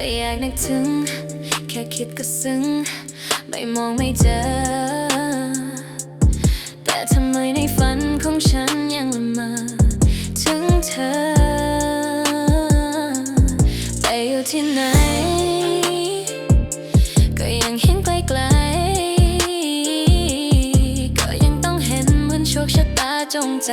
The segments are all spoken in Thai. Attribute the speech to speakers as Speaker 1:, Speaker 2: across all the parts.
Speaker 1: ไปอยากนึกถึง แค่คิดก็ซึ้ง ไม่มองไม่เจอ แต่ทำไมในฝันของฉันยังละเมอถึงเธอ ไปอยู่ที่ไหน ก็ยังเห็นไกลๆก็ยังต้องเห็นเหมือนโชคชะตาจงใจ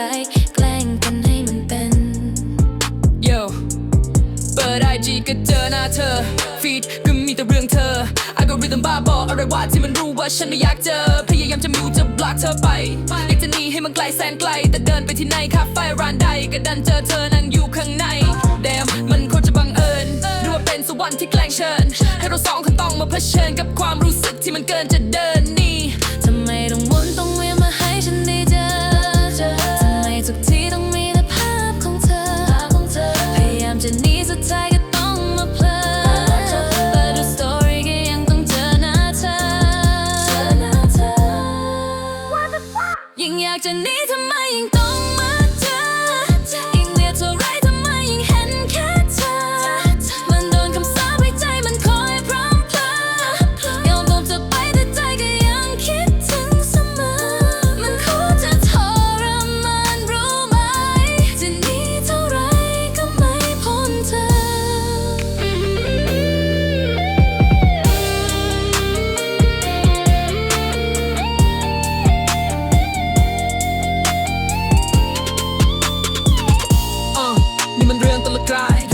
Speaker 1: เจ
Speaker 2: อหน้าเธอ ฟีดก็มีแต่เรื่องเธออัลกอริทึมบ้าบออะไรวะที่มันรู้ว่าฉันไม่อยากเจอ พยายามจะมิวจะบล็อกเธอไปอยากจะหนีให้มันไกลแสนไกล แต่เดินไปที่ไหนคาเฟ่ร้านใดก็ดันเจอเธอนั่งอยู่ข้างในแดมมันโคตรจะบังเอิญหรือว่าเป็นสวรรค์ที่แกล้งเชิญให้เราสองคนต้องมาเผชิญกับความรู้สึกที่มันเกินจะเดินนี่
Speaker 1: อยากจะหนีทำไมยังต้อง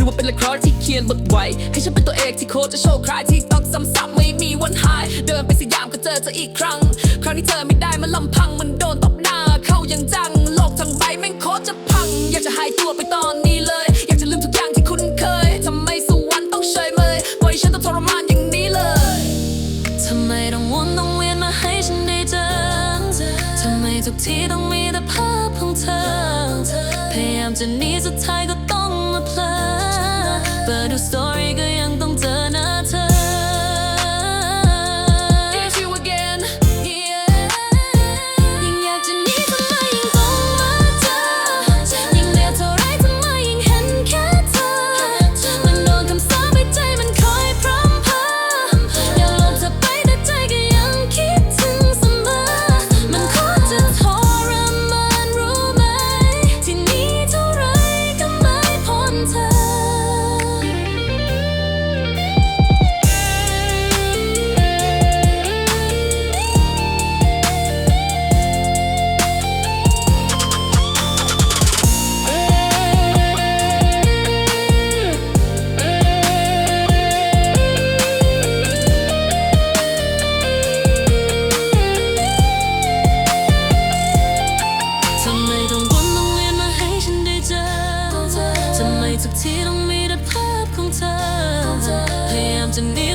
Speaker 1: ือ
Speaker 2: ว่าเป็นละครที่เขียนบทไว้ ให้ฉันเป็นตัวเอกที่โคตรจะโชว์คลายที่ต้องซ้ำๆไม่มีวันหาย เดินไปสยามก็เจอเธออีกครั้ง คราวนี้เธอไม่ได้มาลำพังมันโดนตบหน้า เข้าอย่างจัง โลกทั้งใบแม่งโคตรจะพัง อยากจะหายตัวไปตอนนี้เลย อยากจะลืมทุกอย่างที่คุ้นเคยทำไมสุวรรค์ต้องเฉยเมยปล่อยฉันต้องทรมานอย่างนี้เลย
Speaker 1: ทำไมต้องวนต้องเวียนมาให้ฉันได้เจอทำไมทุกทีต้องมีแต่ภาพของเธอ พยายามจะหนีสุดท้ายก็ต้อง เปิด ทุกทีต้องมีแต่ภาพของเธอ พยายามจะหนี